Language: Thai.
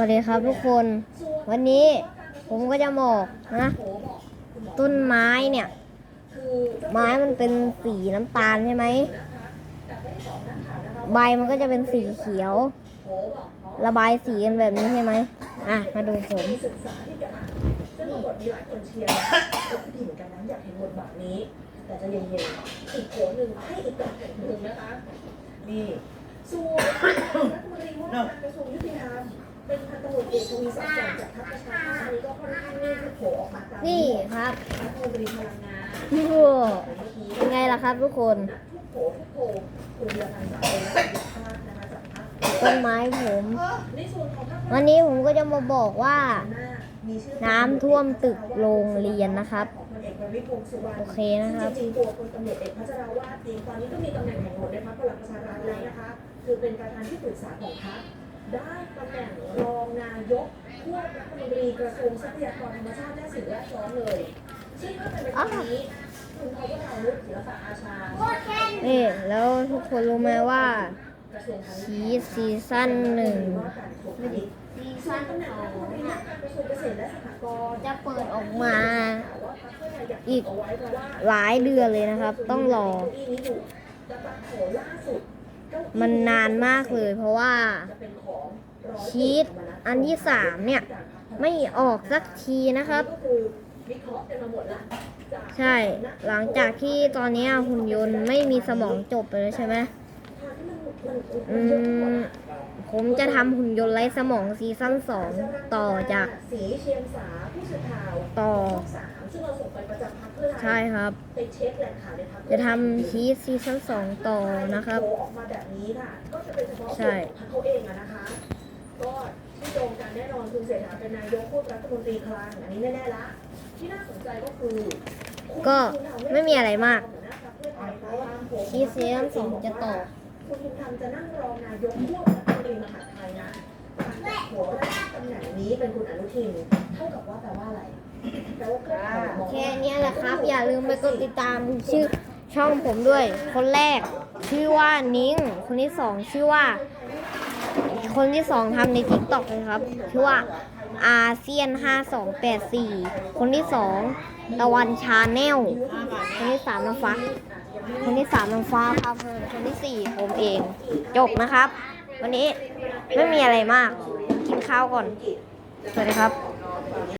วัสดีครับทุกคน วันนี้ผมก็จะบอกนะ ต้นไม้เนี่ย ไม้มันเป็นสีน้ำตาลใช่ไหม ใบมันก็จะเป็นสีเขียว ระบายสีกันแบบนี้ใช่ไหมอะ มาดูผมแต่จะเย็นๆอีกโผหนึ่งให้อีกแบบหนึ่งนะคะ นี่ส่วนรัฐมนตรีว่าการกระทรวงยุติธรรม เป็นพันตำรวจเอกทวีศักดิ์แสงจากพรรคประชาชาติอันนี้ก็ค่อนข้างนี่คือโผล่ออกมาตามนี่ครับรัฐมนตรีพลังงานโอ้โหเป็นไงล่ะครับทุกคน ทุกโผล่ทุกโผล่คุณเดียพันธ์สามเป็นนักวิชาการนะคะจากพรรคต้นไม้ผม ในส่วนของพรรควันนี้ผมก็จะมาบอกว่ามีชื่อน้ำท่วมตึกโรงเรียนนะครับ ของพลเอกประวิตรวงษ์สุวรรณ โอเคนะครับ จริงๆตัวพลตำรวจเอกพัชรวาทเองตอนนี้ก็มีตำแหน่งแห่งหนในพรรคพลังประชารัฐแล้วนะคะ คือเป็นประธานที่ปรึกษาของพรรค ได้ตำแหน่งรองนายกควบรัฐมนตรีกระทรวงทรัพยากรธรรมชาติและสิ่งแวดล้อมเลย ซึ่งถ้าเป็นไปตามนี้คุณเขาก็ทำนุศิลปะอาชานี่แล้วทุกคนรู้ไหมว่าชีสซีซั่นหนึ่งว่าการกระทรวงพาณิชย์ซีซั่นหน่งสอนงจะเปิดออกมา อีกหลายเดือนเลยนะครับ ต้องรอ มันนานมากเลย เพราะว่าชีตอันที่สามเนี่ย ไม่ออกสักทีนะครับ ใช่หลังจากที่ตอนนี้หุ่นยนต์ไม่มีสมองจบไปแล้วใช่ไหม อืมผมจะทำหุ่นยนต์ไร้สมองซีซั่นสองต่อจากสีเชียงสาผู้สื่อข่าวต่อสามซึ่งเราส่งไปประจำพรรคเพื่อไทยใช่ครับไปเช็คแหล่งข่าวในพรรคจะทำชีสซีซั่นสองต่อนะครับออกมาแบบนี้ค่ะก็จะเป็นเฉพาะใช่พรรคเขาเองอะนะคะก็ที่ตรงกันแน่นอนคุณเศรษฐาเป็นนายกควบรัฐมนตรีคลังอันนี้แน่ๆละที่น่าสนใจก็คือ ก็ไม่มีอะไรมากหัวหน้าพรรคเพื่อไทยตามผมชีสซีซั่นสองจะต่อ คุณภูมิธรรมจะนั่งรองนายกควบรัฐมนตรีมหาดไทยนะการจัดหัวราตำแหน่งนี้เป็นคุณอนุทินเท่ากับว่าแปลว่าอะไรแปลว่าเพื่อไทยมองแค่นี้แหละครับ อย่าลืมไปกดติดตามชื่อช่องผมด้วย คนแรกชื่อว่านิ้ง คนที่สองชื่อว่า คนที่สองทำในทิกตอกเลยครับ ชื่อว่า อาเซียน 5284 คนที่สองตะวันชาแนล คนที่สามน้ำฟ้า คนที่สามน้ำฟ้าครับคนที่สี่ผมเอง จบนะครับ วันนี้ไม่มีอะไรมาก กินข้าวก่อน สวัสดีครับ